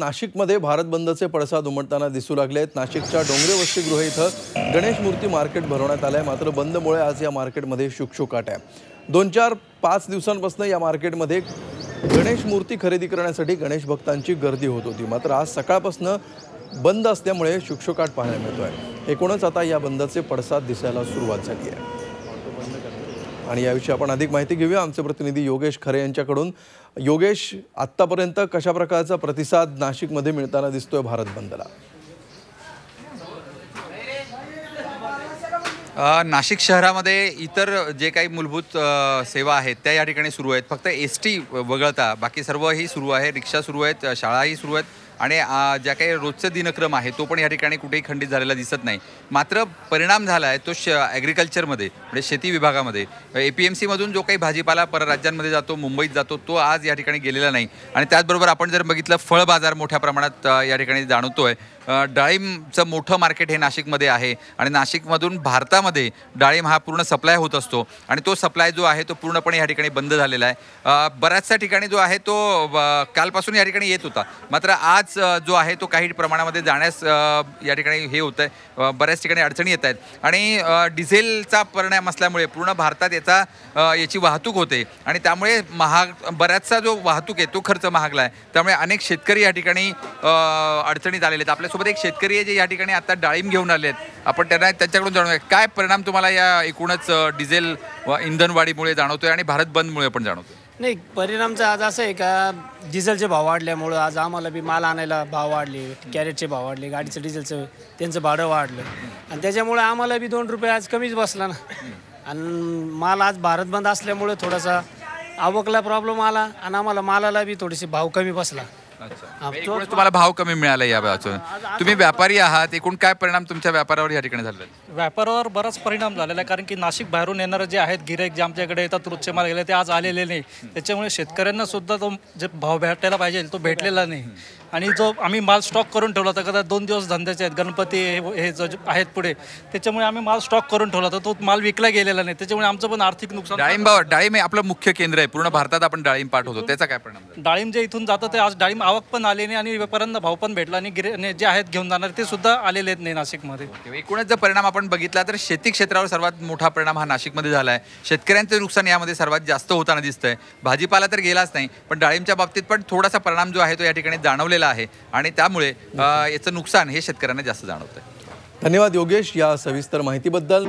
नाशिकमध्ये भारत बंदचे पडसाद उमटताना दिसू लागले आहेत. नाशिकच्या डोंगरे वसतिगृह इथं गणेश मूर्ती मार्केट भरवण्यात आलं आहे मात्र बंदमुळे आज या मार्केटमध्ये शुकशुकाट आहे. दोन चार पाच दिवसांपासून या मार्केटमध्ये गणेश मूर्ती खरेदी करण्यासाठी गणेश भक्तांची गर्दी होत होती. मात्र आज सकाळपासून बंद असल्यामुळे शुकशुकाट पाहायला मिळतो आहे एकूणच आता या बंदचे पडसाद दिसायला सुरुवात झाली आहे. आणि याविषयी आपण अधिक माहिती घेऊया. आमचे प्रतिनिधी योगेश खरे यांच्याकडून. योगेश आत्तापर्यंत कशा प्रकारचा प्रतिसाद नाशिकमध्ये मिळताना दिसतोय भारत बंदला नाशिक शहरामध्ये इतर जे काही मूलभूत सेवा आहेत त्या या ठिकाणी सुरू आहेत. फक्त एस टी वगळता बाकी सर्वही सुरू आहे. रिक्षा सुरू आहेत शाळाही सुरू आहेत. आणि ज्या काही रोजचा दिनक्रम आहे तो पण या ठिकाणी कुठेही खंडित झालेला दिसत नाही. मात्र परिणाम झाला आहे तो श ॲग्रिकल्चरमध्ये म्हणजे शेती विभागामध्ये. ए पी एम सीमधून जो काही भाजीपाला परराज्यांमध्ये जातो मुंबईत जातो तो आज या ठिकाणी गेलेला नाही. आणि त्याचबरोबर आपण जर बघितलं फळ बाजार मोठ्या प्रमाणात या ठिकाणी जाणवतो आहे डाळिंबचं मोठं मार्केट हे नाशिकमध्ये आहे. आणि नाशिकमधून भारतामध्ये डाळिंब हा पूर्ण सप्लाय होत असतो. आणि तो सप्लाय जो आहे तो पूर्णपणे या ठिकाणी बंद झालेला आहे. बऱ्याचशा ठिकाणी जो आहे तो कालपासून या ठिकाणी येत होता. मात्र आज अ, जो आहे तो काही प्रमाणामध्ये जाण्यास या ठिकाणी हे होत आहे बऱ्याच ठिकाणी अडचणी येत आहेत. आणि डिझेलचा परिणाम असल्यामुळे पूर्ण भारतात याचा याची वाहतूक होते. आणि त्यामुळे महाग बऱ्याचसा जो वाहतूक आहे तो खर्च महागला आहे. त्यामुळे अनेक शेतकरी या ठिकाणी अडचणी अडचणीत आलेले आहेत. आपल्यासोबत एक शेतकरी आहे जे या ठिकाणी आता डाळिंब घेऊन आले आहेत. आपण त्यांना त्यांच्याकडून जाणूया. काय परिणाम तुम्हाला या एकूणच डिझेल व इंधनवाढीमुळे जाणवतोय आणि भारत बंदमुळे पण जाणवतोय? नाही परिणामचं आज असं आहे का डिझेलचे भाव वाढल्यामुळं आज आम्हाला बी माल आणायला भाव वाढले कॅरेटचे भाव वाढले गाडीचं डिझेलचं त्यांचं भाडं वाढलं. आणि त्याच्यामुळे आम्हाला बी दोन रुपये आज कमीच बसला ना. आणि माल आज भारत बंद असल्यामुळे थोडासा आवकला प्रॉब्लेम आला आणि आम्हाला मालाला बी थोडीशी भाव कमी बसला. एकूणच तुम्हाला भाव कमी मिळाला या बाजून तुम्ही व्यापारी आहात एकूण काय परिणाम तुमच्या व्यापारावर या ठिकाणी झाले व्यापारावर बराच परिणाम झालेला आहे कारण की नाशिक बाहेरून येणारे जे आहेत गिराईक जे आमच्याकडे येतात रोजचे माल गेले ते आज आलेले नाही. त्याच्यामुळे शेतकऱ्यांना सुद्धा तो जे भाव भेटायला पाहिजे तो भेटलेला नाही. आणि जो आम्ही माल स्टॉक करून ठेवला होता कदाचित दोन दिवस धंद्याचे आहेत गणपती हे जो आहेत पुढे त्याच्यामुळे आम्ही माल स्टॉक करून ठेवला होता तो माल विकला गेलेला नाही. त्याच्यामुळे आमचं पण आर्थिक नुकसान डाळिंबावर डाळिंब हे आपलं मुख्य केंद्र आहे. पूर्ण भारतात आपण डाळिंब पाठवतो. त्याचा काय परिणाम झाला? डाळिंब जे इथून जातं ते आज डाळिंब आवक पण आली नाही आणि व्यापाऱ्यांना भाव पण भेटला आणि गिरे आणि जे आहेत घेऊन जाणार ते सुद्धा आलेले आहेत नाही नाशिकमध्ये. किंवा एकूणच जर परिणाम आपण बघितला तर शेती क्षेत्रावर सर्वात मोठा परिणाम हा नाशिकमध्ये झाला आहे शेतकऱ्यांचं नुकसान यामध्ये सर्वात जास्त होताना दिसतंय. भाजीपाला तर गेलाच नाही पण डाळिंबच्या बाबतीत पण थोडासा परिणाम जो आहे तो या ठिकाणी जाणवलेला वाढलेला आहे आणि त्यामुळे याचं नुकसान हे शेतकऱ्यांना जास्त जाणवतं धन्यवाद योगेश या सविस्तर माहितीबद्दल.